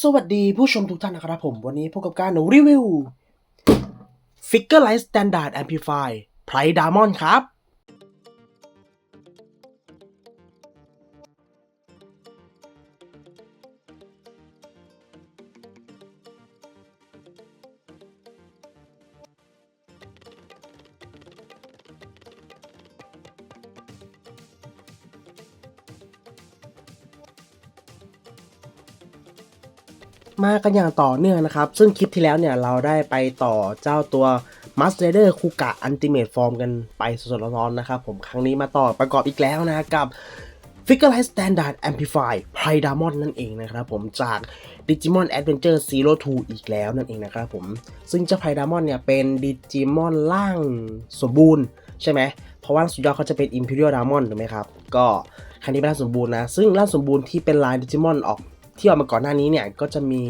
สวัสดีผู้ชมทุกท่านนะครับผม วันนี้พบกับการรีวิว Figure Light Standard Amplify p r i d a m o n ครับ มากันอย่างต่อเนื่องนะครับ ซึ่งคลิปที่แล้วเนี่ยเราได้ไปต่อเจ้าตัว Master Rider Kuga Ultimate Form กันไปสดๆร้อนๆนะครับผมครั้งนี้มาต่อประกอบอีกแล้วนะกับ Figure Light Standard Amplify p r i d a m o n นั่นเองนะครับผมจาก Digimon Adventure Zero Two อีกแล้วนั่นเองนะครับผมซึ่งเจ้า p r i d a m o n เนี่ยเป็น Digimon ร่างสมบูรณ์ใช่ไหมเพราะว่าสุดยอดเขาจะเป็น Imperial Diamond ถูกไหมครับ ก็ครั้งนี้เป็นร่างสมบูรณ์นะ ซึ่งร่างสมบูรณ์ที่เป็นลาย Digimon ออก ที่ออกมาก่อนหน้านี้เนี่ยก็จะมี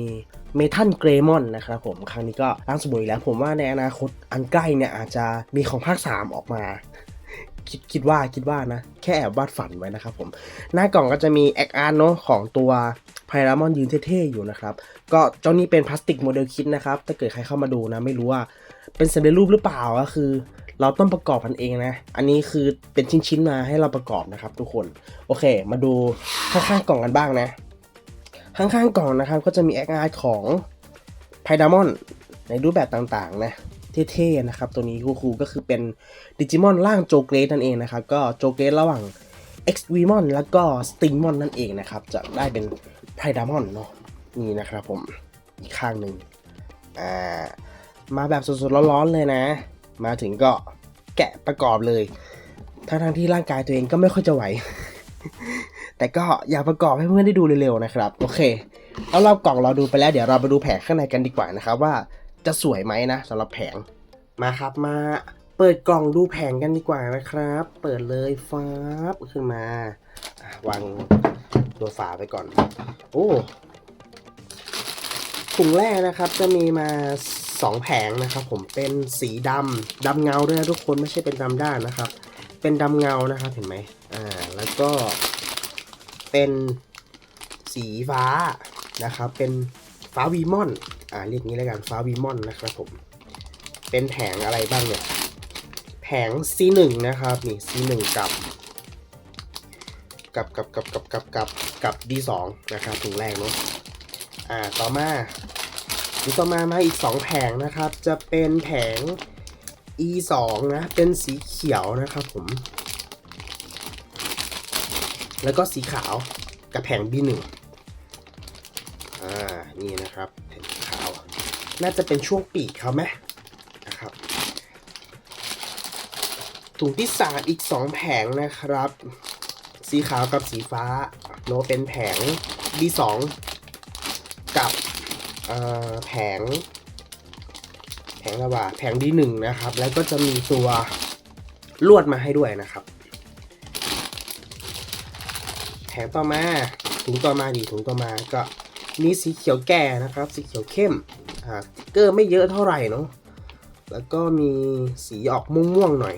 เมทัลเกรมอนนะครับผมครั้งนี้ก็ร่างสมบูรณ์อีกแล้ว ผมว่าในอนาคตอันใกล้เนี่ยอาจจะมีของภาค 3 ออกมา คิดคิดว่าคิดว่านะ แค่แอบวาดฝันไว้นะครับผม หน้ากล่องก็จะมีแอคอาร์เนาะของตัวไพรามอนยืนเท่ๆอยู่นะครับ ก็เจ้านี้เป็นพลาสติกโมเดลคิดนะครับ ถ้าเกิดใครเข้ามาดูนะ ไม่รู้ว่าเป็นสำเร็จรูปหรือเปล่าก็คือ เราต้องประกอบกันเองนะ อันนี้คือเป็นชิ้นๆมาให้เราประกอบนะครับ ทุกคน โอเค มาดูข้างๆกล่องกันบ้างนะ ข้างๆกล่องนะครับก็จะมีแอคอาร์ของไพดามอนในรูปแบบต่างๆนะเท่ๆนะครับ ตัวนี้คูลๆก็คือเป็นดิจิมอนร่างโจเกรสนั่นเองนะครับ ก็โจเกรสระหว่าง x v m o n แล้วก็ Stingmon นั่นเองนะครับ จะได้เป็นไพดามอนเนาะนี่นะครับผมอีกข้างหนึ่งอ่ามาแบบสดๆร้อนๆเลยนะ มาถึงก็แกะประกอบเลยทั้งๆที่ร่างกายตัวเองก็ไม่ค่อยจะไหว แต่ก็อยากประกอบให้เพื่อนได้ดูเร็วๆนะครับ โอเค เอารอบกล่องเราดูไปแล้วเดี๋ยวเราไปดูแผงข้างในกันดีกว่านะครับว่าจะสวยไหมนะสำหรับแผงมาครับมาเปิดกล่องดูแผงกันดีกว่านะครับ เปิดเลยฟ้าบขึ้นมาวางตัวฝาไปก่อน โอ้ถุงแรกนะครับจะมีมาสองแผงนะครับผมเป็นสีดำดำเงาด้วยทุกคนไม่ใช่เป็นดำด้านนะครับ เป็นดำเงานะครับเห็นไหมอ่าแล้วก็ เป็นสีฟ้านะครับ เป็นฟ้าวีมอน อ่าเรียกงี้แล้วกันฟ้าวีมอนนะครับผม เป็นแผงอะไรบ้างเนี่ย แผง C1 นะครับ นี่ C1 กับ กับกับกับกับกับกับกับ D2 นะครับถึงแรกเนาะ อ่า ต่อมาทีต่อมามาอีก 2 แผงนะครับ จะเป็นแผง E2 นะ เป็นสีเขียวนะครับผม แล้วก็สีขาวกับแผง B1 อ่า นี่นะครับแผงสีขาว น่าจะเป็นช่วงปีกเขาไหมนะครับ ถุงที่สามอีก 2 แผงนะครับ สีขาวกับสีฟ้าโนเป็นแผง B2 กับแผง แผงระบาแผง D1 นะครับ แล้วก็จะมีตัวลวดมาให้ด้วยนะครับ ถมต่อมาถุงต่อมาดีถุงต่อมาก็มีสีเขียวแก่นะครับ สีเขียวเข้มอ่าสติกเกอร์ไม่เยอะเท่าไหร่เนาะแล้วก็มีสีออกม่วงๆหน่อย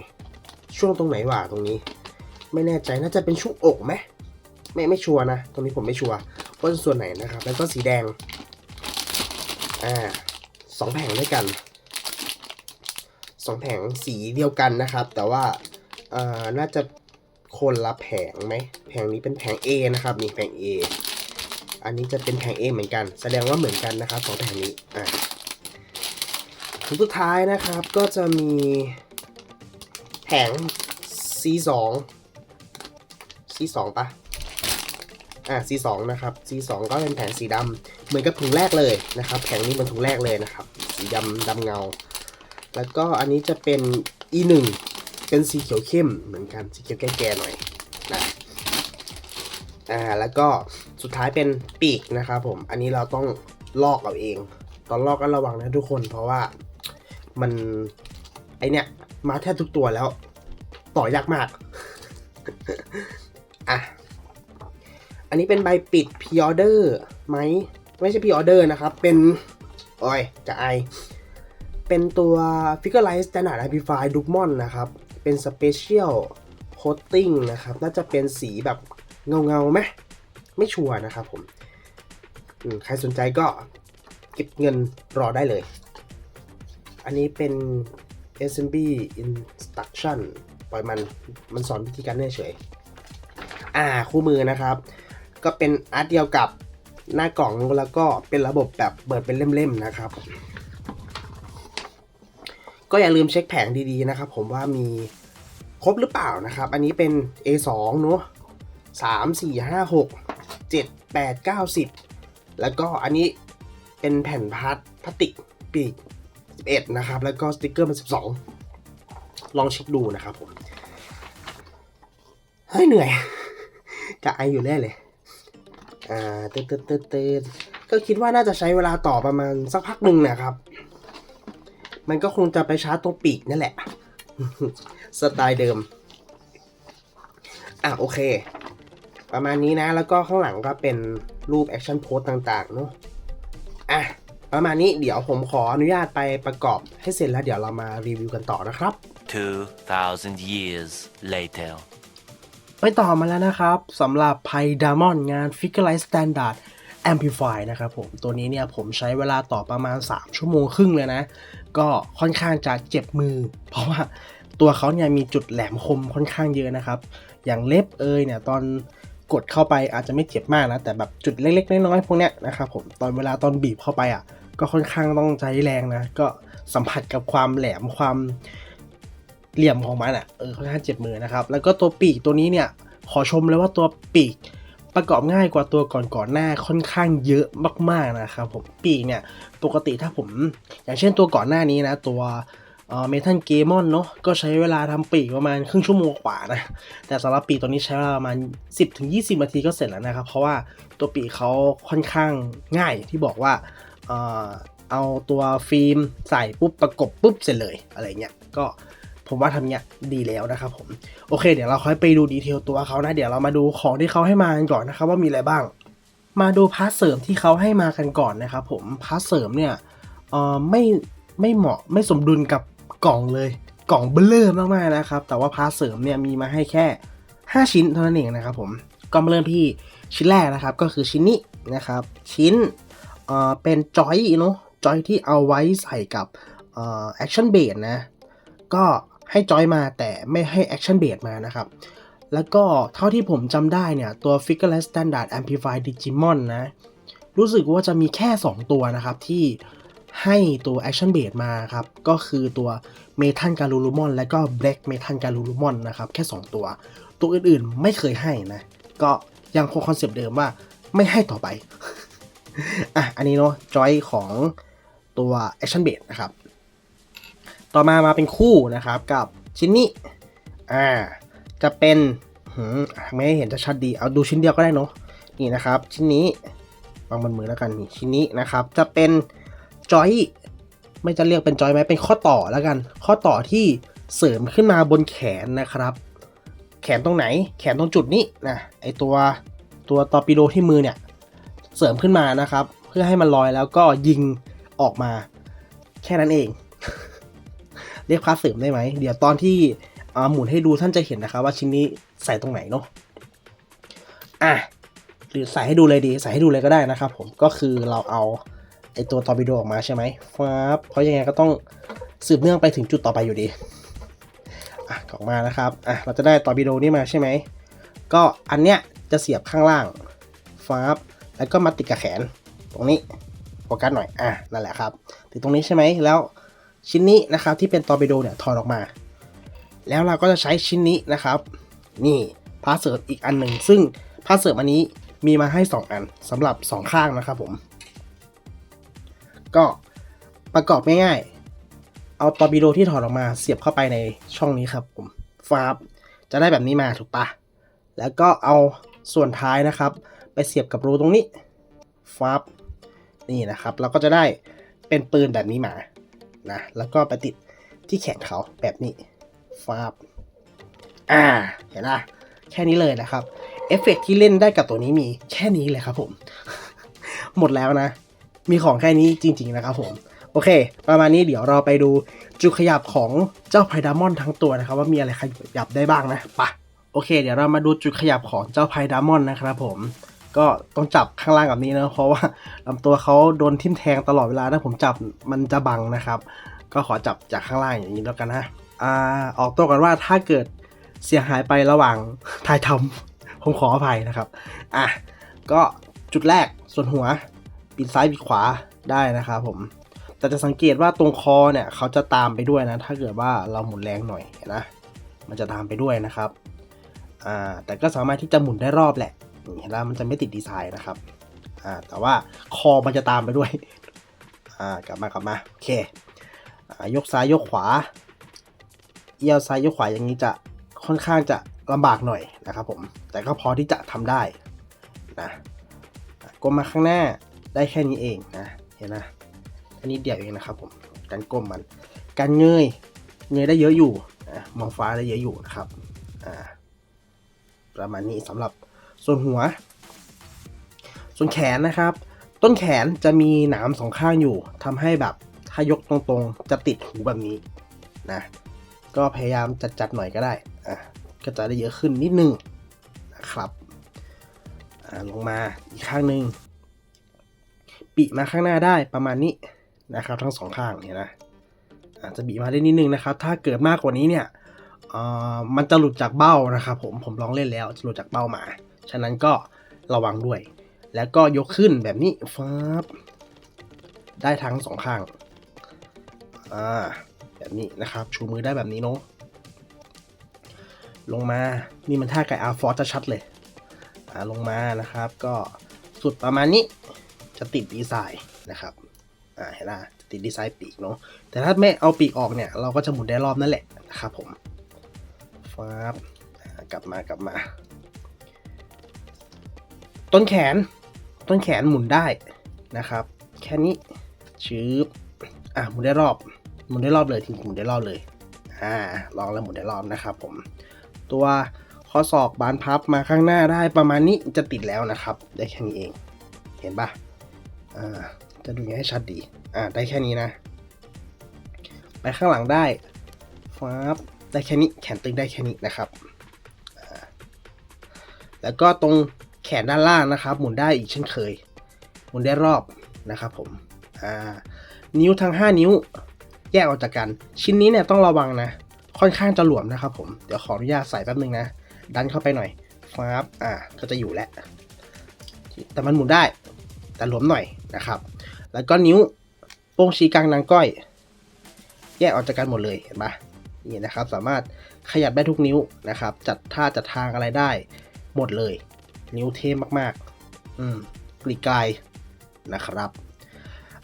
ช่วงตรงไหนวะตรงนี้ ไม่แน่ใจน่าจะเป็นช่วงอกไหมไม่ไม่ชัวร์นะตรงนี้ผมไม่ชัวร์ว่าส่วนไหนนะครับ แล้วก็สีแดงอ่าสองแผงด้วยกันสองแผงสีเดียวกันนะครับ แต่ว่าอ่อน่าจะคนละแผงไหมแผงนี้เป็นแผง A นะครับนี่แผง A อันนี้จะเป็นแผง A เหมือนกัน แสดงว่าเหมือนกันนะครับของแผงนี้อะถุงสุดท้ายนะครับก็จะมีแผง C2 C2 ปะอะ C2 นะครับ C2 ก็เป็นแผงสีดำเหมือนกับถุงแรกเลยนะครับ แผงนี้เป็นถุงแรกเลยนะครับ สีดำดำเงา แล้วก็อันนี้จะเป็น E1 เป็นสีเขียวเข้มเหมือนกัน สีเขียวแก่ๆหน่อย อ่าแล้วก็สุดท้ายเป็นปีกนะครับผม อันนี้เราต้องลอกเอาเอง ตอนลอกก็ระวังนะทุกคน เพราะว่ามันไอเนี้ยมาแทบทุกตัวแล้ว ต่อยากมากอะอันนี้เป็นใบปิดพิออเดอร์ไหมไม่ใช่พิออเดอร์นะครับ เป็นโอ้ยจะไอเป็นตัว Figure Light Standard Amplify d u k m o n นะครับ เป็น Special Coating นะครับ น่าจะเป็นสีแบบ เงาเงาไหมไม่ชัวร์นะครับผมใครสนใจก็เก็บเงินรอได้เลย อันนี้เป็น assembly instruction ปล่อยมันมันสอนวิธีการเล่นเฉยอ่าคู่มือนะครับ ก็เป็นอาร์ตเดียวกับหน้ากล่องแล้วก็เป็นระบบแบบเปิดเป็นเล่มๆนะครับ ก็อย่าลืมเช็คแผงดีๆนะครับ ผมว่ามีครบหรือเปล่านะครับ อันนี้เป็น A2 เนอะ 3 4 5 6 7 8 9 10 แล้วก็อันนี้เป็นแผ่นพลาสพลาสติกปีก11 นะครับ แล้วก็สติกเกอร์มัน12 ลองเช็คดูนะครับผม เฮ้ย เหนื่อย จะไออยู่แน่เลย อ่าเตือนเตือนเตือนเตือนก็คิดว่าน่าจะใช้เวลาต่อประมาณสักพักหนึ่งนะครับ มันก็คงจะไปชาร์จตรงปีกนั่นแหละ สไตล์เดิม อะโอเค ประมาณนี้นะ แล้วก็ข้างหลังก็เป็นรูปแอคชั่นโพสต่างๆเนาะอะประมาณนี้เดี๋ยวผมขออนุญาตไปประกอบให้เสร็จแล้วเดี๋ยวเรามารีวิวกันต่อนะครับ 2,000 years later. ไปต่อมาแล้วนะครับสำหรับไพดามอนงาน Figure Standard Amplify นะครับผม ตัวนี้เนี่ยผมใช้เวลาต่อประมาณ 3 ชั่วโมงครึ่งเลยนะ ก็ค่อนข้างจะเจ็บมือ เพราะว่าตัวเขาเนี่ยมีจุดแหลมคมค่อนข้างเยอะนะครับ อย่างเล็บเอยเนี่ยตอน กดเข้าไปอาจจะไม่เจ็บมากนะ แต่แบบจุดเล็กๆ น้อยๆพวกเนี้ยนะครับผมตอนเวลาตอนบีบเข้าไปอะ ก็ค่อนข้างต้องใช้แรงนะ ก็สัมผัสกับความแหลมความเหลี่ยมของมันอะเออค่อนข้างเจ็บมือนะครับ แล้วก็ตัวปีกตัวนี้เนี่ยขอชมเลยว่าตัวปีกประกอบง่ายกว่าตัวก่อนๆหน้าค่อนข้างเยอะมากๆนะครับผมปีกเนี่ยปกติถ้าผม อย่างเช่นตัวก่อนหน้านี้นะ ตัว เมทัลเกมอนเนาะก็ใช้เวลาทำปีกประมาณครึ่งชั่วโมงกว่านะ แต่สำหรับปีกตัวนี้ใช้เวลาประมาณ 10-20 นาทีก็เสร็จแล้วนะครับ เพราะว่าตัวปีกเขาค่อนข้างง่ายที่บอกว่าเอาตัวฟิล์มใส่ปุ๊บประกบปุ๊บเสร็จเลยอะไรเงี้ยก็ผมว่าทำเนี้ยดีแล้วนะครับผม โอเค เดี๋ยวเราค่อยไปดูดีเทลตัวเขานะ เดี๋ยวเรามาดูของที่เขาให้มากันก่อนนะครับว่ามีอะไรบ้าง มาดูพาร์ทเสริมที่เขาให้มากันก่อนนะครับผมพาร์ทเสริมเนี่ยไม่ไม่เหมาะไม่สมดุลกับ กล่องเลย กล่องเบลเลอร์มากๆนะครับ แต่ว่าพาร์ทเสริมเนี่ยมีมาให้แค่ 5 ชิ้นเท่านั้นเองนะครับผมก็มาเริ่มที่ชิ้นแรกนะครับ ก็คือชิ้นนี้นะครับ ชิ้นเอ่อเป็นจอยเนาะจอยที่เอาไว้ใส่กับเอ่อแอคชั่นเบสนะ ก็ให้จอยมาแต่ไม่ให้แอคชั่นเบสมานะครับแล้วก็เท่าที่ผมจำได้เนี่ย ตัว Figure Standard Amplify Digimon นะ รู้สึกว่าจะมีแค่ 2 ตัวนะครับ ที่ ให้ตัว Action b a s มาครับ ก็คือตัว Metal g a r u r u m o n และก็ Black Metal g a r u r u m o n นะครับ แค่ 2 ตัว ตัวอื่นๆไม่เคยให้นะ ก็ยังคงคอนเซปต์เดิมว่าไม่ให้ต่อไป อะ อันนี้เนาะจอยของตัว Action b a s นะครับ ต่อมามาเป็นคู่นะครับกับชิ้นนี้ อ่า จะเป็นไม่เห็นจะชัดดี เอาดูชิ้นเดียวก็ได้เนาะ นี่นะครับ ชิ้นนี้วางบนมือแล้วกันนี่ชิ้นนี้นะครับ จะเป็น จอยไม่จะเรียกเป็นจอยไหมเป็นข้อต่อแล้วกัน ข้อต่อที่เสริมขึ้นมาบนแขนนะครับ แขนตรงไหน แขนตรงจุดนี้นะไอตัวตัวตอปิโดที่มือเนี่ยเสริมขึ้นมานะครับ เพื่อให้มันลอยแล้วก็ยิงออกมา แค่นั้นเอง เรียกพาร์ทเสริมได้ไหม เดี๋ยวตอนที่หมุนให้ดูท่านจะเห็นนะครับ ว่าชิ้นนี้ใส่ตรงไหนเนาะอะหรือใส่ให้ดูเลยดี ใส่ให้ดูเลยก็ได้นะครับ ผมก็คือเราเอา ไอตัวตอร์ปิโดออกมาใช่ไหมฟ้าบเพราะยังไงก็ต้องสืบเนื่องไปถึงจุดต่อไปอยู่ดีอะออกมานะครับอะเราจะได้ตอร์ปิโดนี่มาใช่ไหมก็อันเนี้ยจะเสียบข้างล่างฟ้าบแล้วก็มาติดกับแขน ตรงนี้โฟกัสหน่อยอะนั่นแหละครับติดตรงนี้ใช่ไหมแล้วชิ้นนี้นะครับที่เป็นตอร์ปิโดเนี่ยถอดออกมา แล้วเราก็จะใช้ชิ้นนี้นะครับ นี่พาสเสริมอีกอันหนึ่งซึ่งพาสเสริมอันนี้มีมาให้ 2 อันสำหรับ 2 ข้างนะครับผม ก็ประกอบง่ายๆ เอาตอร์ปิโดที่ถอดออกมาเสียบเข้าไปในช่องนี้ครับผมฟาบจะได้แบบนี้มาถูกปะแล้วก็เอาส่วนท้ายนะครับ ไปเสียบกับรูตรงนี้ฟาบนี่นะครับ เราก็จะได้เป็นปืนแบบนี้มานะแล้วก็ไปติดที่แขนเขาแบบนี้ฟาบอ่าเห็นละแค่นี้เลยนะครับเอฟเฟกต์ที่เล่นได้กับตัวนี้มีแค่นี้เลยครับผม หมดแล้วนะ มีของแค่นี้จริง ๆ นะครับผม โอเค ประมาณนี้เดี๋ยวเราไปดูจุดขยับของเจ้าไพดามอนทั้งตัวนะครับว่ามีอะไรขยับได้บ้างนะปะโอเค เดี๋ยวเรามาดูจุดขยับของเจ้าไพดามอนนะครับผมก็ต้องจับข้างล่างแบบนี้นะเพราะว่าลำตัวเขาโดนทิ่มแทงตลอดเวลาถ้าผมจับมันจะบังนะครับ ก็ขอจับจากข้างล่างอย่างนี้แล้วกันนะอ่าออกตัวกันว่าถ้าเกิดเสียหายไประหว่างถ่ายทำผมขออภัยนะครับ อะ ก็จุดแรกส่วนหัว ปีนซ้ายปีนขวาได้นะครับผมแต่จะสังเกตว่าตรงคอเนี่ยเขาจะตามไปด้วยนะ ถ้าเกิดว่าเราหมุนแรงหน่อยนะ มันจะตามไปด้วยนะครับอ่าแต่ก็สามารถที่จะหมุนได้รอบแหละเห็นแล้วมันจะไม่ติดดีไซน์นะครับอ่าแต่ว่าคอมันจะตามไปด้วยอ่ากลับมากลับมาโอเคอ่ายกซ้ายยกขวาเอี้ยวซ้ายยกขวาอย่างนี้จะค่อนข้างจะลำบากหน่อยนะครับผมแต่ก็พอที่จะทำได้นะก้มมาข้างหน้า ได้แค่นี้เองนะเห็นนะอันนี้เดียวเองนะครับผมการก้มมัน การเงยเงยได้เยอะอยู่นะมองฟ้าได้เยอะอยู่นะครับอ่าประมาณนี้สำหรับส่วนหัว ส่วนแขนนะครับ ต้นแขนจะมีหนามสองข้างอยู่ทำให้แบบถ้ายกตรงๆ จะติดหูแบบนี้นะก็พยายามจัดๆหน่อยก็ได้อะก็จะได้เยอะขึ้นนิดนึงนะครับอ่าลงมาอีกข้างหนึ่ง ปีมาข้างหน้าได้ประมาณนี้นะครับ ทั้งสองข้างเนี่ยนะอาจจะบีมาได้นิดนึงนะครับ ถ้าเกิดมากกว่านี้เนี่ยมันจะหลุดจากเบ้านะครับผมผมลองเล่นแล้วจะหลุดจากเบ้ามา ฉะนั้นก็ระวังด้วย แล้วก็ยกขึ้นแบบนี้ฟับได้ทั้งสองข้างอ่าแบบนี้นะครับ ชูมือได้แบบนี้เนาะลงมา นี่มันท่าไก่อาร์ฟอร์จะชัดเลย อ่า ลงมานะครับ ก็สุดประมาณนี้ จะติดดีไซน์นะครับอ่าเห็นไหมจะติดดีไซน์ปีกเนาะแต่ถ้าไม่เอาปีกออกเนี่ย เราก็จะหมุนได้รอบนั่นแหละนะครับผมฟ้าบกลับมากลับมา ต้นแขนต้นแขนหมุนได้นะครับ แค่นี้ชืบอะหมุนได้รอบหมุนได้รอบเลยทีหมุนได้รอบเลยอ่าลองแล้วหมุนได้รอบนะครับผมตัวข้อศอกบานพับมาข้างหน้าได้ประมาณนี้จะติดแล้วนะครับ ได้แค่นี้เอง เห็นปะ อ่าจะดูยังให้ชัดดีอ่าได้แค่นี้นะ ไปข้างหลังได้ฟ้าบได้แค่นี้แขนตึงได้แค่นี้นะครับแล้วก็ตรงแขนด้านล่างนะครับ หมุนได้อีกเช่นเคย หมุนได้รอบนะครับผมอ่านิ้วทั้ง 5 นิ้วแยกออกจากกัน ชิ้นนี้เนี่ยต้องระวังนะ ค่อนข้างจะหลวมนะครับผม เดี๋ยวขออนุญาตใส่แป๊บนึงนะ ดันเข้าไปหน่อยฟ้าบอ่าก็จะอยู่แล้วแต่มันหมุนได้ แต่หลวมหน่อย นะครับ แล้วก็นิ้วโป้งชี้กลางนางก้อย แยกออกจากกันหมดเลยเห็นปะนี่นะครับ สามารถขยับได้ทุกนิ้วนะครับ จัดท่าจัดทางอะไรได้หมดเลย นิ้วเทมมากๆ อืมกลีกายนะครับ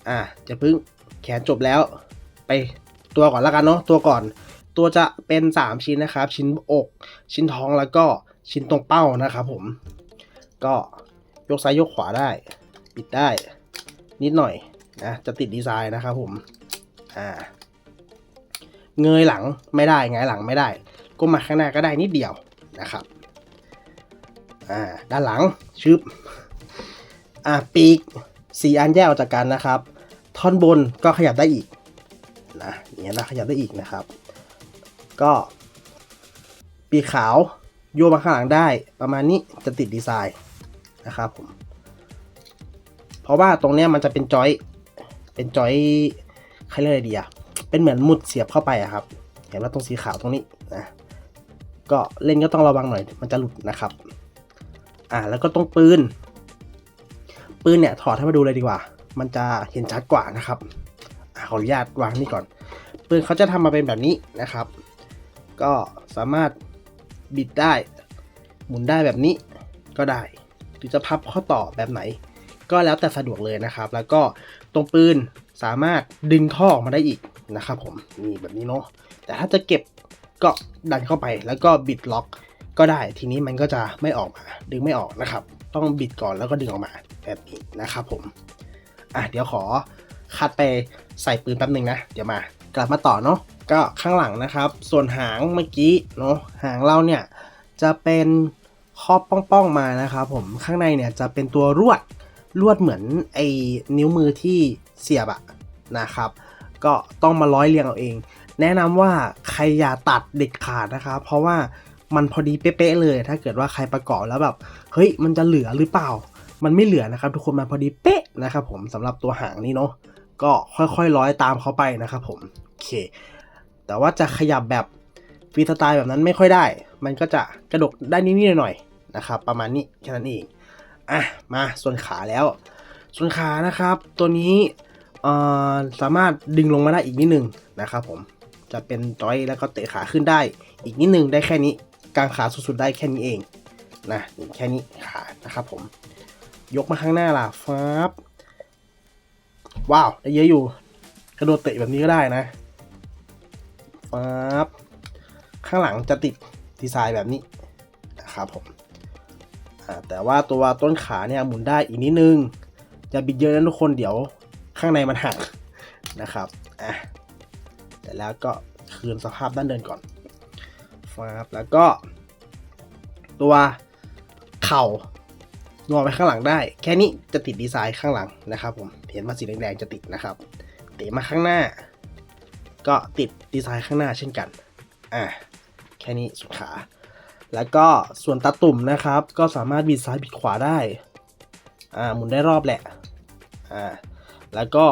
อะจะพึ่งแขนจบแล้ว ไปตัวก่อนแล้วกันเนาะตัวก่อน ตัวจะเป็น 3 ชิ้นนะครับ ชิ้นอก ชิ้นท้องแล้วก็ชิ้นตรงเป้านะครับผม ก็ยกซ้ายยกขวาได้ ปิดได้ นิดหน่อยนะจะติดดีไซน์นะครับผมอ่าเงยหลังไม่ได้ไงหลังไม่ได้ก้มมาข้างหน้าก็ได้นิดเดียวนะครับอ่าด้านหลังชึบอ่าปีกสี่อันแยกออกจากกันนะครับ ท่อนบนก็ขยับได้อีกนะเนี่ยนะขยับได้อีกนะครับ ก็ปีกขาวโยกมาข้างหลังได้ประมาณนี้จะติดดีไซน์นะครับผม เพราะว่าตรงเนี้ยมันจะเป็นจอย เป็นจอยใครเรียกอะไรดีอะเป็นเหมือนมุดเสียบเข้าไปอะครับ เห็นว่าตรงสีขาวตรงนี้นะก็เล่นก็ต้องระวังหน่อย มันจะหลุดนะครับ อ่าแล้วก็ตรงปืน ปืนเนี่ยถอดให้มาดูเลยดีกว่า มันจะเห็นชัดกว่านะครับอขออนุญาตวางนี่ก่อน ปืนเขาจะทำมาเป็นแบบนี้นะครับ ก็สามารถบิดได้ หมุนได้แบบนี้ก็ได้ หรือจะพับข้อต่อแบบไหน ก็แล้วแต่สะดวกเลยนะครับ แล้วก็ตรงปืนสามารถดึงท่อออกมาได้อีกนะครับผมนี่แบบนี้เนาะแต่ถ้าจะเก็บก็ดันเข้าไปแล้วก็บิดล็อกก็ได้ทีนี้มันก็จะไม่ออกมา ดึงไม่ออกนะครับ ต้องบิดก่อนแล้วก็ดึงออกมาแบบนี้นะครับผมอะเดี๋ยวขอคัดไปใส่ปืนแป๊บหนึ่งนะ เดี๋ยวมากลับมาต่อเนาะก็ข้างหลังนะครับ ส่วนหางเมื่อกี้เนาะหางเราเนี่ยจะเป็นครอบป้องๆมานะครับผมข้างในเนี่ยจะเป็นตัวรวด ลวดเหมือนไอ้นิ้วมือที่เสียบอะนะครับ ก็ต้องมาร้อยเรียงเอาเอง แนะนำว่าใครอย่าตัดเด็ดขาดนะครับเพราะว่ามันพอดีเป๊ะๆเลย ถ้าเกิดว่าใครประกอบแล้วแบบเฮ้ยมันจะเหลือหรือเปล่า มันไม่เหลือนะครับ ทุกคนมันพอดีเป๊ะนะครับผมสำหรับตัวหางนี้เนาะก็ค่อยๆร้อยตามเขาไปนะครับผมโอเค แต่ว่าจะขยับแบบฟรีสไตล์แบบนั้นไม่ค่อยได้ มันก็จะกระดกได้นิดๆหน่อยๆนะครับ ประมาณนี้แค่นั้นเอง อะมาส่วนขาแล้ว ส่วนขานะครับ ตัวนี้สามารถดึงลงมาได้อีกนิดนึงนะครับผมจะเป็นจอยแล้วก็เตะขาขึ้นได้ อีกนิดนึงได้แค่นี้กางขาสุดๆได้แค่นี้เองนะแค่นี้ขานะครับผม ยกมาข้างหน้าล่ะฟับว้าวได้เยอะอยู่ กระโดดเตะแบบนี้ก็ได้นะฟับข้างหลังจะติดดีไซน์แบบนี้นะครับผม แต่ว่าตัวต้นขาเนี่ยหมุนได้อีกนิดนึงจะบิดเยอะนะทุกคนเดี๋ยวข้างในมันหักนะครับอะแต่แล้วก็คืนสภาพด้านเดินก่อนฟับแล้วก็ ตัวเข่างอไปข้างหลังได้ แค่นี้จะติดดีไซน์ข้างหลังนะครับผมเห็นมาสีแดงๆจะติดนะครับเตะมาข้างหน้า ก็ติดดีไซน์ข้างหน้าเช่นกันอะแค่นี้สุดขา แล้วก็ส่วนตาตุ่มนะครับ ก็สามารถบิดซ้ายบิดขวาได้ อ่าหมุนได้รอบแหละ อ่า แล้วก็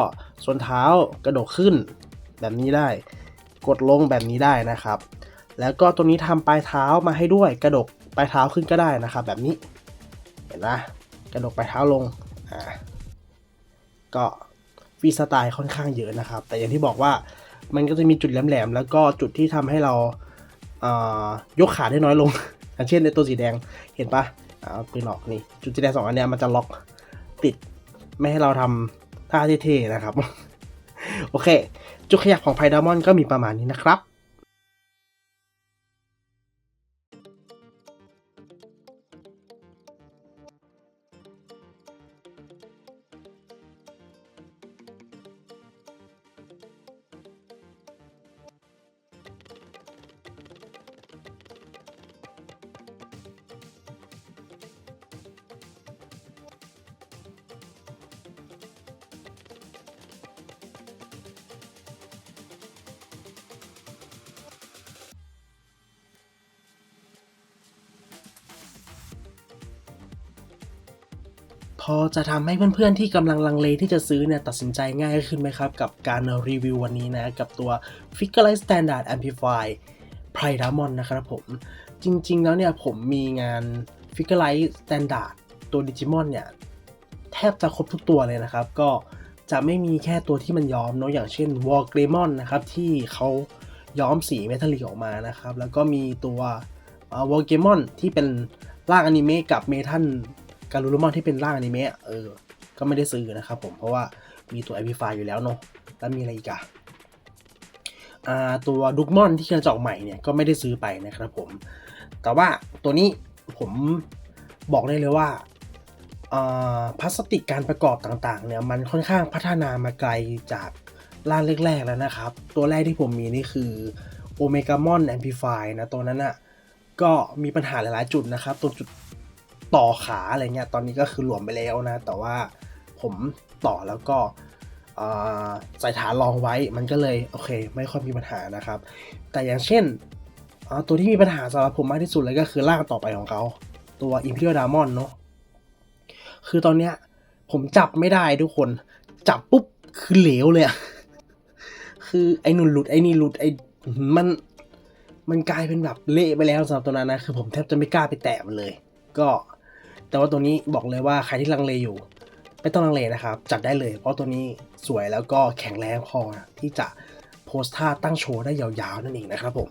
ส่วนเท้ากระโดดขึ้นแบบนี้ได้ กดลงแบบนี้ได้นะครับ แล้วก็ตัวนี้ทำปลายเท้ามาให้ด้วย กระดกปลายเท้าขึ้นก็ได้นะครับ แบบนี้ เห็นไหมกระดกปลายเท้าลง อ่า ก็ฟีสไตล์ค่อนข้างเยอะนะครับ แต่อย่างที่บอกว่ามันก็จะมีจุดแหลมๆแล้วก็จุดที่ทำให้เรา ยกขาได้น้อยลง อย่างเช่นในตัวสีแดงเห็นปะอ่าปืนออกนี่จุดสีแดงสองอันเนี้ยมันจะล็อกติดไม่ให้เราทำท่าเท่ๆนะครับ โอเค จุดขยับของไพดามอนก็มีประมาณนี้นะครับ พอจะทำให้เพื่อนๆที่กำลังลังเลที่จะซื้อเนี่ยตัดสินใจง่ายขึ้นไหมครับ กับการรีวิววันนี้นะกับตัว f i g u r e Standard Amplify p r i d a m o n นะครับผม จริงๆแล้วเนี่ยผมมีงาน f i g u r e Standard ตัว Digimon เนี่ย แทบจะครบทุกตัวเลยนะครับ ก็จะไม่มีแค่ตัวที่มันย้อมเนาะอย่างเช่น w a r g r e m o n นะครับที่เขาย้อมสีเมทัลลิกออกมานะครับ แล้วก็มีตัววอลเกมอนที่เป็นร่างอนิเมะกับเมทัล การูรุมอนที่เป็นร่างอนิเมะเออ ก็ไม่ได้ซื้อนะครับผม เพราะว่ามีตัว a m p l i f y อยู่แล้วเนาะ แล้วมีอะไรอีกอะอ่าตัวดุกมอนที่กระจอกใหม่เนี่ย ก็ไม่ได้ซื้อไปนะครับผม แต่ว่าตัวนี้ผมบอกได้เลยว่าพลาสติกการประกอบต่างๆ เนี่ยมันค่อนข้างพัฒนามาไกลจากร่างแรกๆแล้วนะครับ ตัวแรกที่ผมมีนี่คือ o m e g a m o n Amplify นะตัวนั้นอะก็มีปัญหาหลายๆจุดนะครับตัวจุด ต่อขาอะไรเงี้ยตอนนี้ก็คือหลวมไปแล้วนะ แต่ว่าผมต่อแล้วก็ใส่ฐานรองไว้มันก็เลยโอเค ไม่ค่อยมีปัญหานะครับ แต่อย่างเช่นตัวที่มีปัญหาสำหรับผมมากที่สุดเลยก็คือร่างต่อไปของเขาตัว Imperial Diamond เนาะคือตอนเนี้ยผมจับไม่ได้ทุกคน จับปุ๊บคือเหลวเลยคือไอ้นุ่นหลุดไอ้นี่หลุดไอ้มันมันกลายเป็นแบบเละไปแล้วสำหรับตัวนั้นนะ คือผมแทบจะไม่กล้าไปแตะมันเลย ก็ แต่ว่าตัวนี้บอกเลยว่าใครที่ลังเลอยู่ ไม่ต้องลังเลนะครับ จัดได้เลย เพราะตัวนี้สวยแล้วก็แข็งแรงพอที่จะโพสท่าตั้งโชว์ได้ยาวๆนั่นเองนะครับผม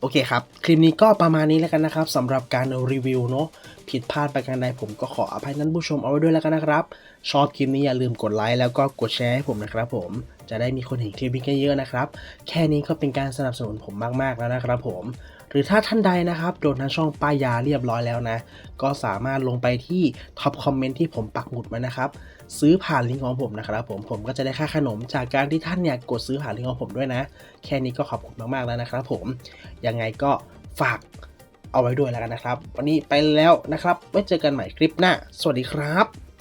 โอเคครับ คลิปนี้ก็ประมาณนี้แล้วกันนะครับสำหรับการรีวิวเนาะผิดพลาดไปกันใดผมก็ขออภัยนั้นผู้ชมเอาไว้ด้วยแล้วกันนะครับ ชอบคลิปนี้อย่าลืมกดไลค์แล้วก็กดแชร์ให้ผมนะครับผมจะได้มีคนเห็นคลิปนี้กันเยอะนะครับ แค่นี้ก็เป็นการสนับสนุนผมมากๆแล้วนะครับผม หรือถ้าท่านใดนะครับโดนทางช่องป้ายยาเรียบร้อยแล้วนะ ก็สามารถลงไปที่ท็อปคอมเมนต์ที่ผมปักหมุดไว้นะครับ ซื้อผ่านลิงก์ของผมนะครับผมผมก็จะได้ค่าขนมจากการที่ท่านเนี่ยกดซื้อผ่านลิงก์ของผมด้วยนะ แค่นี้ก็ขอบคุณมากๆแล้วนะครับผมยังไงก็ฝากเอาไว้ด้วยแล้วกันนะครับ วันนี้ไปแล้วนะครับ ไว้เจอกันใหม่คลิปหน้า สวัสดีครับ